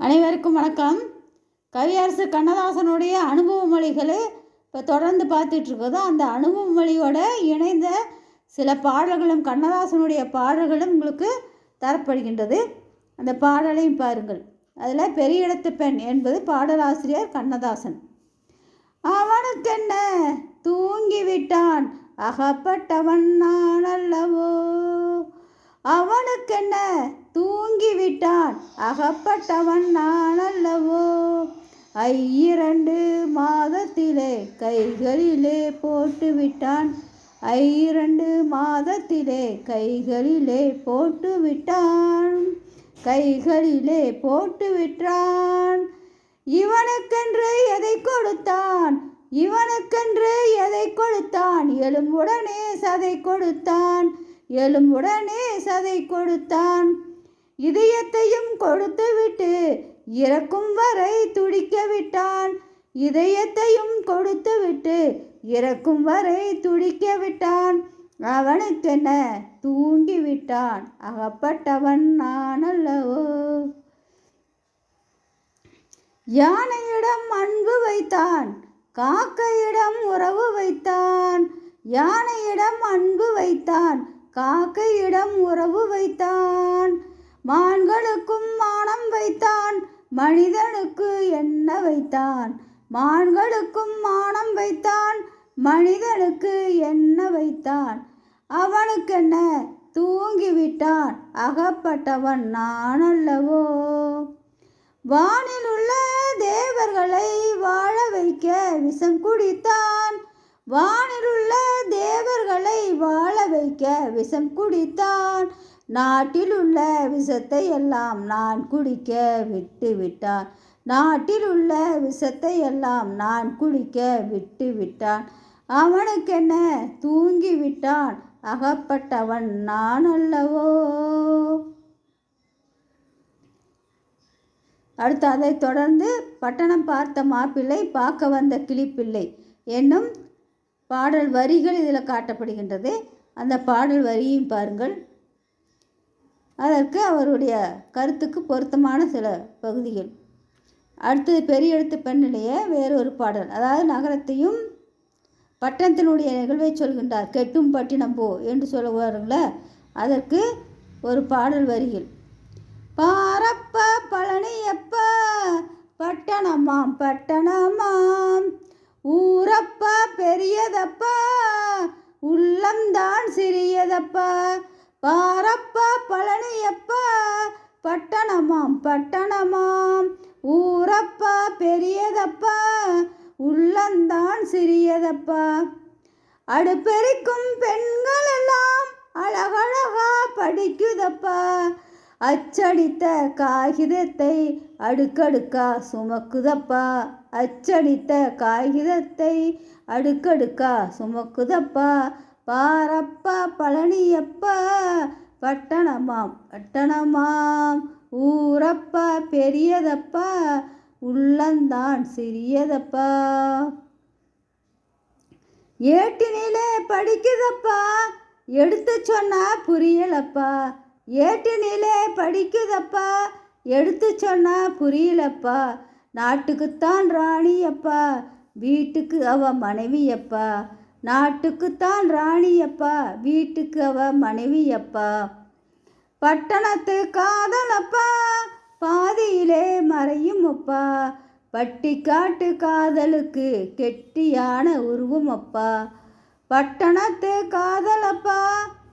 அனைவருக்கும் வணக்கம். கவியரசு கண்ணதாசனுடைய அனுபவ மொழிகளை இப்போ தொடர்ந்து பார்த்துட்ருக்கோதோ அந்த அனுபவ மொழியோட இணைந்த சில பாடல்களும் கண்ணதாசனுடைய பாடல்களும் உங்களுக்கு தரப்படுகின்றது. அந்த பாடலையும் பாருங்கள். அதில் பெரிய இடத்து பெண் என்பது பாடலாசிரியர் கண்ணதாசன். அவனுக்கென்ன? தூங்கிவிட்டான். அகப்பட்டவன் நான் அல்லவோ? அவனுக்கென்ன? தூங்கிவிட்டான். அகப்பட்டவன் நான் அல்லவோ ஐயிரண்டு மாதத்திலே கைகளிலே போட்டு விட்டான் ஐரண்டு மாதத்திலே கைகளிலே போட்டு விட்டான் கைகளிலே போட்டு விட்டான் இவனுக்கென்று எதை கொடுத்தான்? இவனுக்கென்று எதை கொடுத்தான்? எலும்புடனே சதை கொடுத்தான். எலும்புடனே சதை கொடுத்தான். இதயத்தையும் கொடுத்துவிட்டு இறக்கும் வரை துடிக்க விட்டான். இதயத்தையும் கொடுத்துவிட்டு இறக்கும் வரை துடிக்க விட்டான். அவனுக்கென தூங்கி விட்டான். அகப்பட்டவன் நான் அல்லவோ யானையிடம் அன்பு வைத்தான். காக்கையிடம் உறவு வைத்தான். யானையிடம் அன்பு வைத்தான். காக்கையிடம் உறவு வைத்தான். மான்களுக்கும் மானம் வைத்தான். மனிதனுக்கு என்ன வைத்தான்? மான்களுக்கும் மானம் வைத்தான். மனிதனுக்கு என்ன வைத்தான்? அவனுக்கென்ன? தூங்கிவிட்டான். அகப்பட்டவன் நான் அல்லவோ வானில் உள்ள தேவர்களை வாழ வைக்க விஷம் குடித்தான் வானில் உள்ள தேவர்களை குடிக்க விஷம் குடித்தான். நாட்டில் உள்ள விஷத்தை எல்லாம் நான் குடிக்க விட்டு விட்டான் நாட்டில் உள்ள விஷத்தை எல்லாம் நான் குடிக்க விட்டு விட்டான் அவனுக்கென்ன? தூங்கி விட்டான் அகப்பட்டவன் நான் அல்லவோ? அடுத்து அதைத் தொடர்ந்து பட்டணம் பார்த்த மாப்பிள்ளை பார்க்க வந்த கிளிப்பிள்ளை என்னும் பாடல் வரிகள் இதில் காட்டப்படுகின்றது. அந்த பாடல் வரியும் பாருங்கள். அதற்கு அவருடைய கருத்துக்கு பொருத்தமான சில பகுதிகள். அடுத்தது பெரிய எழுத்து பெண்ணிலேயே வேறொரு பாடல். அதாவது நகரத்தையும் பட்டணத்தினுடைய நிகழ்வை சொல்கின்றார். கெட்டும் பட்டினம் போ என்று சொல்லுவார்கள அதற்கு ஒரு பாடல் வரிகள். பாரப்ப பழனியப்ப பட்டணமாம் பட்டணமாம். ஊரப்பா பெரியதப்பா? உள்ளம்தான் சிறியதப்பா. பாரப்பா பழனியப்பா. பட்டணமாம் பட்டணமாம். ஊரப்பா பெரியதப்பா. உள்ளந்தான் சிறியதப்பா. அடுப்பெரிக்கும் பெண்கள் எல்லாம் அழகழகா படிக்குதப்பா. அச்சடித்த காகிதத்தை அடுக்கடுக்கா சுமக்குதப்பா. அச்சடித்த காகிதத்தை அடுக்கடுக்கா சுமக்குதப்பா. பாரப்பா பழனியப்பா. பட்டணமாம் பட்டணமாம். ஊரப்பா பெரியதப்பா. உள்ளந்தான் சிறியதப்பா. ஏட்டினிலே படிக்குதப்பா. எடுத்து சொன்னா புரியலப்பா. ஏட்டினிலே படிக்குதப்பா. எடுத்து சொன்னா புரியலப்பா. நாட்டுக்குத்தான் ராணியப்பா. வீட்டுக்கு அவ மனைவியப்பா. நாட்டுக்குத்தான் ராணியப்பா. வீட்டுக்கு அவ மனைவியப்பா. பட்டணத்து காதலப்பா. பாதியிலே மறையும் அப்பா பட்டிக்காட்டு காதலுக்கு கெட்டியான உருவம் அப்பா பட்டணத்து காதலப்பா.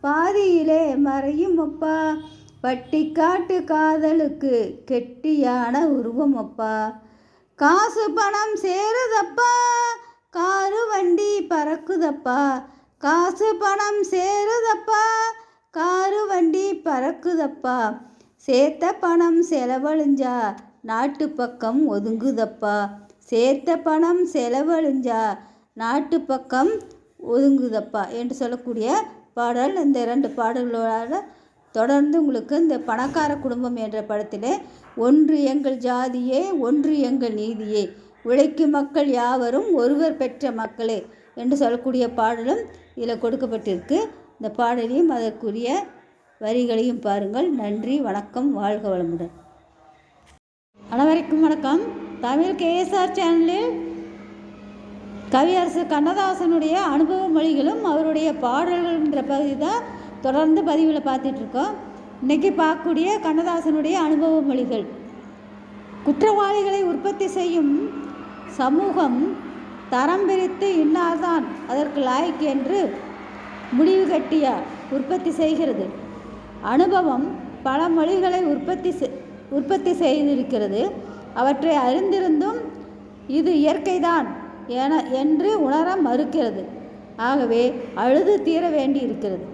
பாதியிலே மறையும் அப்பா. பட்டிக்காட்டு காதலுக்கு கெட்டியான உருவம் அப்பா. காசு பணம் சேருதப்பா. காரு வண்டி பறக்குதப்பா. காசு பணம் சேருதப்பா. காரு வண்டி பறக்குதப்பா. சேர்த்த பணம் செலவழிஞ்சா நாட்டு பக்கம் ஒதுங்குதப்பா. சேர்த்த பணம் செலவழிஞ்சா நாட்டு பக்கம் ஒதுங்குதப்பா என்று சொல்லக்கூடிய பாடல் இந்த இரண்டு பாடல்களோட தொடர்ந்து உங்களுக்கு இந்த பணக்கார குடும்பம் என்ற படத்திலே ஒன்று எங்கள் ஜாதியே ஒன்று எங்கள் நீதியே உழைக்கும் மக்கள் யாவரும் ஒருவர் பெற்ற மக்களே என்று சொல்லக்கூடிய பாடலும் இதில் கொடுக்கப்பட்டிருக்கு. இந்த பாடலையும் அதற்குரிய வரிகளையும் பாருங்கள். நன்றி வணக்கம் வாழ்க வளமுடன். அனைவருக்கும் வணக்கம். தமிழ் கேஎஸ்ஆர் சேனலில் கவியரசு கண்ணதாசனுடைய அனுபவ மொழிகளும் அவருடைய பாடல்கள்ன்ற பகுதி தான் தொடர்ந்து பதிவில் பார்த்துட்ருக்கோம். இன்றைக்கி பார்க்கக்கூடிய கண்ணதாசனுடைய அனுபவ மொழிகள். குற்றவாளிகளை உற்பத்தி செய்யும் சமூகம் தரம் பிரித்து இன்னால்தான் அதற்கு லாய்க்கு என்று முடிவு கட்டிய உற்பத்தி செய்கிறது. அனுபவம் பல மொழிகளை உற்பத்தி செ- உற்பத்தி செய்திருக்கிறது. அவற்றை அறிந்திருந்தும் இது இயற்கைதான். என என்று உணர மறுக்கிறது. ஆகவே அழுது தீர வேண்டி இருக்கிறது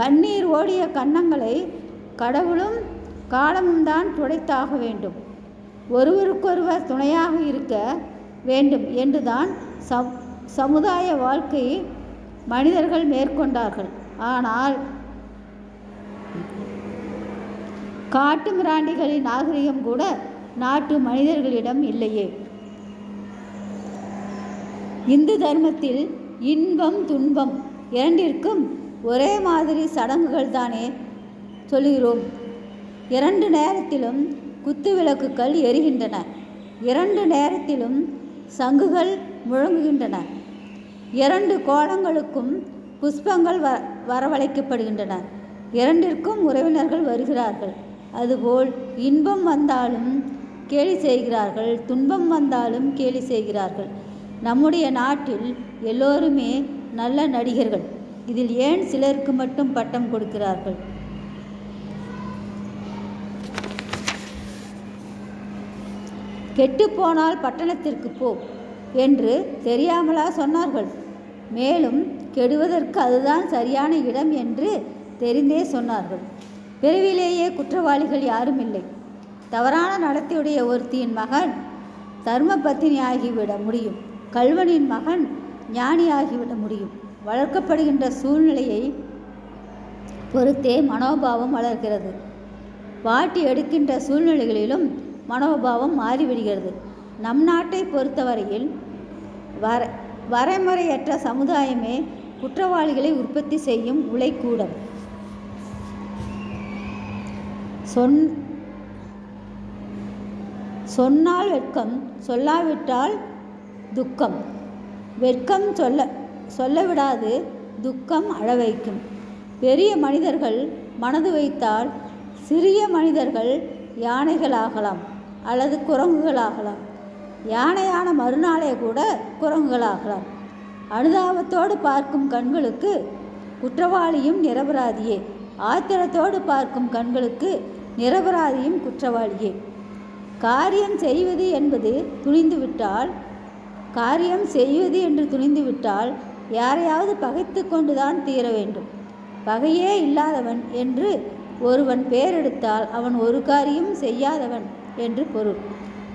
கண்ணீர் ஓடிய கன்னங்களை கடவுளும் காலமும் தான் துடைத்தாக வேண்டும். ஒருவருக்கொருவர் துணையாக இருக்க வேண்டும் என்றுதான் சம் சமுதாய வாழ்க்கை மனிதர்கள் மேற்கொண்டார்கள். ஆனால் காட்டு மிராண்டிகளின் நாகரிகம் கூட நாட்டு மனிதர்களிடம் இல்லையே. இந்து தர்மத்தில் இன்பம் துன்பம் இரண்டிற்கும் ஒரே மாதிரி சடங்குகள் தானே சொல்கிறோம் இரண்டு நேரத்திலும் குத்து விளக்குகள் எரிகின்றன. இரண்டு நேரத்திலும் சங்குகள் முழங்குகின்றன. இரண்டு கோலங்களுக்கும் புஷ்பங்கள் வ வரவழைக்கப்படுகின்றன. இரண்டிற்கும் உறவினர்கள் வருகிறார்கள். அதுபோல் இன்பம் வந்தாலும் கேலி செய்கிறார்கள் துன்பம் வந்தாலும் கேலி செய்கிறார்கள். நம்முடைய நாட்டில் எல்லோருமே நல்ல நடிகர்கள். இதில் ஏன் சிலருக்கு மட்டும் பட்டம் கொடுக்கிறார்கள்? கெட்டுப்போனால் பட்டணத்திற்கு போ என்று தெரியாமலா சொன்னார்கள். மேலும் கெடுவதற்கு அதுதான் சரியான இடம் என்று தெரிந்தே சொன்னார்கள். பிறவிலேயே குற்றவாளிகள் யாரும் இல்லை. தவறான நடத்தையுடைய ஒருத்தியின் மகன் தர்ம பத்தினியாகிவிட முடியும். கல்வனின் மகன் ஞானியாகிவிட முடியும். வளர்க்கப்படுகின்ற சூழ்நிலையை பொறுத்தே மனோபாவம் வளர்கிறது. வாட்டி எடுக்கின்ற சூழ்நிலைகளிலும் மனோபாவம் மாறிவிடுகிறது. நம் நாட்டை பொறுத்தவரையில் வர வரைமுறையற்ற சமுதாயமே குற்றவாளிகளை உற்பத்தி செய்யும் உலைக்கூடம். சொன் சொன்னால் வெட்கம் சொல்லாவிட்டால் துக்கம். வெட்கம் சொல்ல சொல்ல விடாது துக்கம் அழவைக்கும் பெரிய மனிதர்கள் மனது வைத்தால் சிறிய மனிதர்கள் யானைகளாகலாம் அல்லது குரங்குகளாகலாம். யானையான மறுநாளே கூட குரங்குகளாகலாம். அனுதாபத்தோடு பார்க்கும் கண்களுக்கு குற்றவாளியும் நிரபராதியே. ஆத்திரத்தோடு பார்க்கும் கண்களுக்கு நிரபராதியும் குற்றவாளியே. காரியம் செய்வது என்பது துணிந்துவிட்டால் காரியம் செய்வது என்று துணிந்துவிட்டால் யாரையாவது பகைத்து கொண்டுதான் தீர வேண்டும். பகையே இல்லாதவன் என்று ஒருவன் பேரெடுத்தால் அவன் ஒரு காரியம் செய்யாதவன் என்று பொருள்.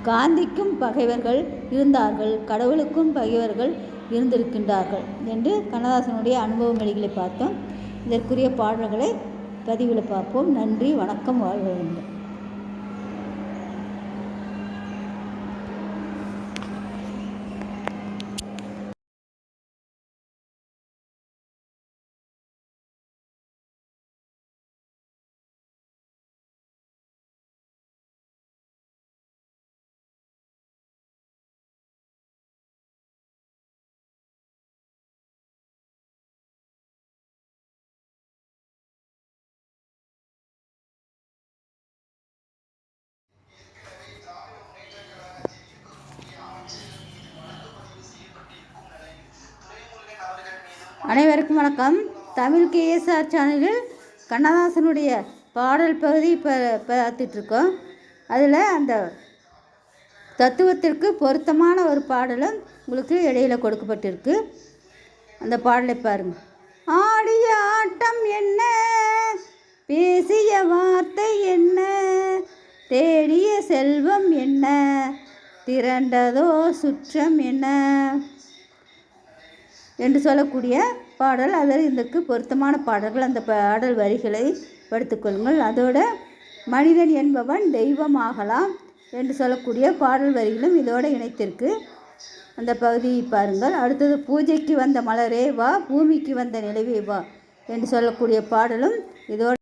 காந்திக்கும் பகைவர்கள் இருந்தார்கள் கடவுளுக்கும் பகைவர்கள் இருந்திருக்கின்றார்கள் என்று கண்ணதாசனுடைய அனுபவ மொழிகளை பார்த்தோம். இதற்குரிய பாடல்களை பதிவில் பார்ப்போம். நன்றி வணக்கம் வாழ்க வேண்டும் அனைவருக்கும் வணக்கம். தமிழ் கேஎஸ்ஆர் சேனலில் கண்ணதாசனுடைய பாடல் பகுதி இப்போ பார்த்துட்ருக்கோம் அதில் அந்த தத்துவத்திற்கு பொருத்தமான ஒரு பாடலும் உங்களுக்கு இடையில கொடுக்கப்பட்டிருக்கு. அந்த பாடலை பாருங்க. ஆடிய ஆட்டம் என்ன? பேசிய வார்த்தை என்ன? தேடிய செல்வம் என்ன? திரண்டதோ சுற்றம் என்ன? என்று சொல்லக்கூடிய பாடல். அதில் இதுக்கு பொருத்தமான பாடல்கள் அந்த பாடல் வரிகளை படுத்துக்கொள்ளுங்கள் அதோட மனிதன் என்பவன் தெய்வமாகலாம் என்று சொல்லக்கூடிய பாடல் வரிகளும் இதோடு இணைத்திருக்கு. அந்த பகுதியை பாருங்கள். அடுத்தது பூஜைக்கு வந்த மலரே வா பூமிக்கு வந்த நிலவே வா என்று சொல்லக்கூடிய பாடலும் இதோடு